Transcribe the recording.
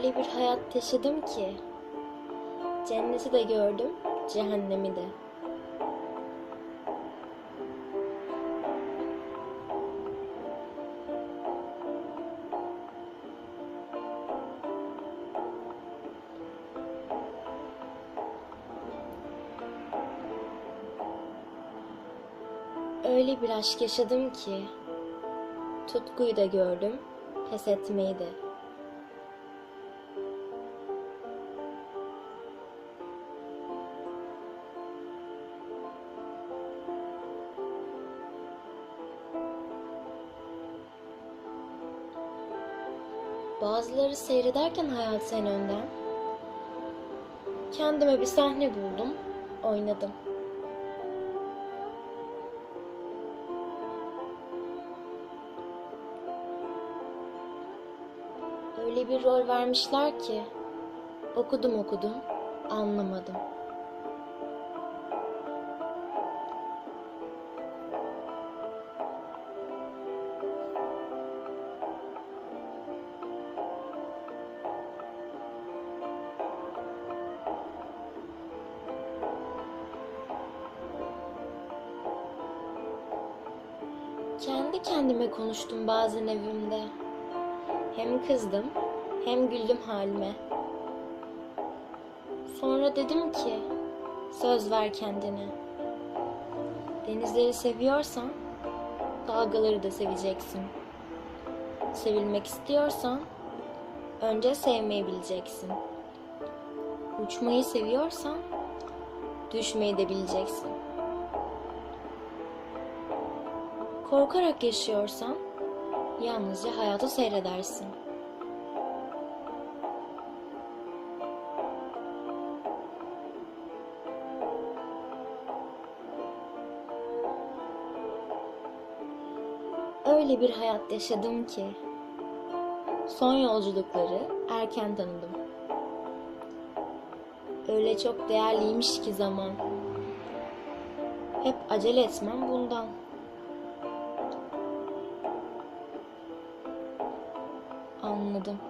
Öyle bir hayat yaşadım ki cenneti de gördüm, cehennemi de. Öyle bir aşk yaşadım ki tutkuyu da gördüm, pes etmeyi de. Bazıları seyrederken hayatı en önden kendime bir sahne buldum, oynadım. Öyle bir rol vermişler ki okudum okudum anlamadım. Kendi kendime konuştum bazen evimde. Hem kızdım hem güldüm halime. Sonra dedim ki söz ver kendine. Denizleri seviyorsan dalgaları da seveceksin. Sevilmek istiyorsan önce sevmeyi bileceksin. Uçmayı seviyorsan düşmeyi de bileceksin. Korkarak yaşıyorsan yalnızca hayatı seyredersin. Öyle bir hayat yaşadım ki son yolculukları erken tanıdım. Öyle çok değerliymiş ki zaman. Hep acele etmem bundan. Anladım.